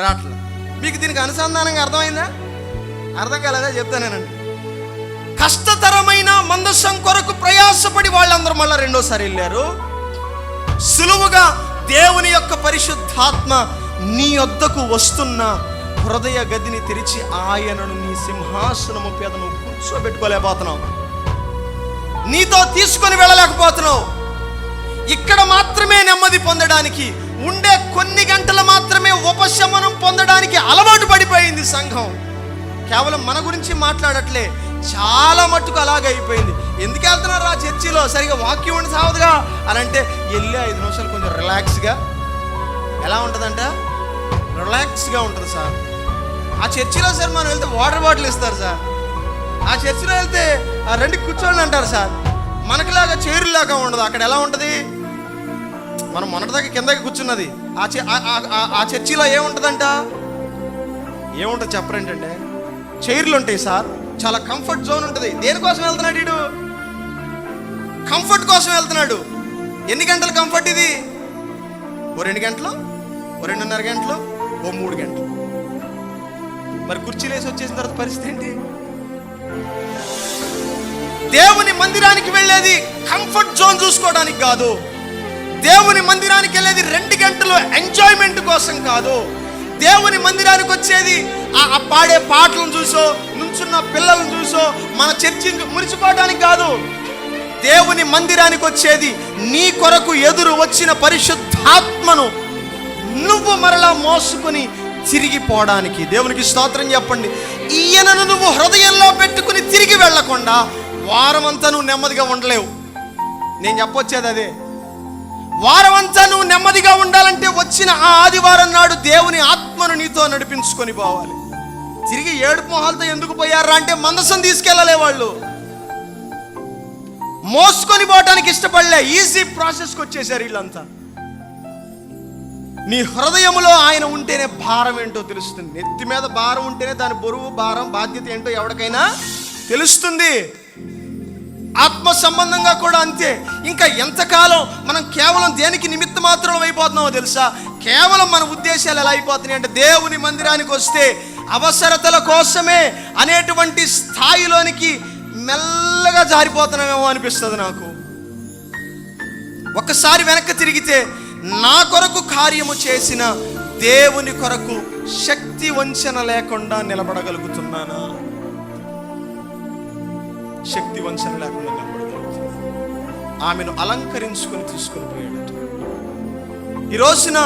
రావట్లేదు మీకు దీనికి అనుసంధానంగా అర్థమైందా? అర్థం కాలేదా? చెప్తానేనండి కష్టతరమైన మందస్సం కొరకు ప్రయాసపడి వాళ్ళందరూ మళ్ళీ రెండోసారి వెళ్ళారు. సులువుగా దేవుని యొక్క పరిశుద్ధాత్మ నీ వద్దకు వస్తున్న హృదయ గదిని తెరిచి ఆయనను నీ సింహాసనము పేద నువ్వు కూర్చోబెట్టుకోలేకపోతున్నావు. నీతో తీసుకొని వెళ్ళలేకపోతున్నావు. ఇక్కడ మాత్రమే నెమ్మది పొందడానికి ఉండే కొన్ని గంటలు మాత్రమే ఉపశమనం పొందడానికి అలవాటు పడిపోయింది సంఘం. కేవలం మన గురించి మాట్లాడట్లే చాలా మట్టుకు అలాగే అయిపోయింది. ఎందుకు వెళ్తున్నారు ఆ చర్చిలో? సరిగా వాక్యం ఉండి సావదుగా అని అంటే వెళ్ళి ఐదు నిమిషాలు కొంచెం రిలాక్స్గా. ఎలా ఉంటుందంట? రిలాక్స్గా ఉంటుంది సార్. ఆ చర్చిలో సార్ మనం వెళ్తే వాటర్ బాటిల్ ఇస్తారు సార్. ఆ చర్చిలో వెళ్తే ఆ రెండు కూర్చోండి అంటారు సార్. మనకులాగా చేరులాగా ఉండదు. అక్కడ ఎలా ఉంటుంది? మనం మొన్నటిదాకా కిందకి కూర్చున్నది. ఆ ఆ- చర్చిలో ఏముంటుందంట? ఏముంటుంది చెప్పరేంటంటే చైర్లు ఉంటాయి సార్. చాలా కంఫర్ట్ జోన్ ఉంటుంది. దేనికోసం వెళ్తున్నాడు ఇడు కంఫర్ట్ కోసం వెళ్తున్నాడు. ఎన్ని గంటలు కంఫర్ట్ ఇది? ఓ రెండు గంటలు? ఓ రెండున్నర గంటలు? ఓ మూడు గంటలు? మరి కుర్చీలు వేసి వచ్చేసిన తర్వాత పరిస్థితి ఏంటి? దేవుని మందిరానికి వెళ్ళేది కంఫర్ట్ జోన్ చూసుకోవడానికి కాదు. దేవుని మందిరానికి వెళ్ళేది రెండు గంటలు ఎంజాయ్మెంట్ కోసం కాదు. దేవుని మందిరానికి వచ్చేది ఆ పాడే పాటలను చూసో నుంచున్న పిల్లలను చూసో మన చర్చి మురిసిపోవడానికి కాదు. దేవుని మందిరానికి వచ్చేది నీ కొరకు ఎదురు వచ్చిన పరిశుద్ధాత్మను నువ్వు మరలా మోసుకొని తిరిగిపోవడానికి దేవునికి స్తోత్రం చెప్పండి. ఈయనను నువ్వు హృదయంలో పెట్టుకుని తిరిగి వెళ్ళకుండా వారమంతా నువ్వు నెమ్మదిగా ఉండలేవు. నేను చెప్పొచ్చేది అదే. వారమంతా నువ్వు నెమ్మదిగా ఉండాలంటే వచ్చిన ఆ ఆదివారం నాడు దేవుని ఆత్మను నీతో నడిపించుకొని పోవాలి. తిరిగి ఏడు మొహాలతో ఎందుకు పోయారా అంటే మందసం తీసుకెళ్ళలే వాళ్ళు. మోసుకొని పోవటానికి ఇష్టపడలే ఈజీ ప్రాసెస్కి వచ్చేసారు వీళ్ళంతా. నీ హృదయంలో ఆయన ఉంటేనే భారం ఏంటో తెలుస్తుంది. నెత్తి మీద భారం ఉంటేనే దాని బరువు భారం బాధ్యత ఏంటో ఎవరికైనా తెలుస్తుంది. ఆత్మ సంబంధంగా కూడా అంతే. ఇంకా ఎంతకాలం మనం కేవలం దేనికి నిమిత్త మాత్రం అయిపోతున్నామో తెలుసా? కేవలం మన ఉద్దేశాలు ఎలా అయిపోతున్నాయి అంటే దేవుని మందిరానికి వస్తే అవసరతల కోసమే అనేటువంటి స్థాయిలోనికి మెల్లగా జారిపోతున్నామేమో అనిపిస్తుంది నాకు. ఒక్కసారి వెనక్కి తిరిగితే నా కొరకు కార్యము చేసిన దేవుని కొరకు శక్తి వంచన లేకుండా నిలబడగలుగుతున్నానా. శక్తి వంచన లేకుండా నిలబడగలుగుతున్నాను ఆమెను అలంకరించుకొని తీసుకొని పోయాడట ఈ రోజున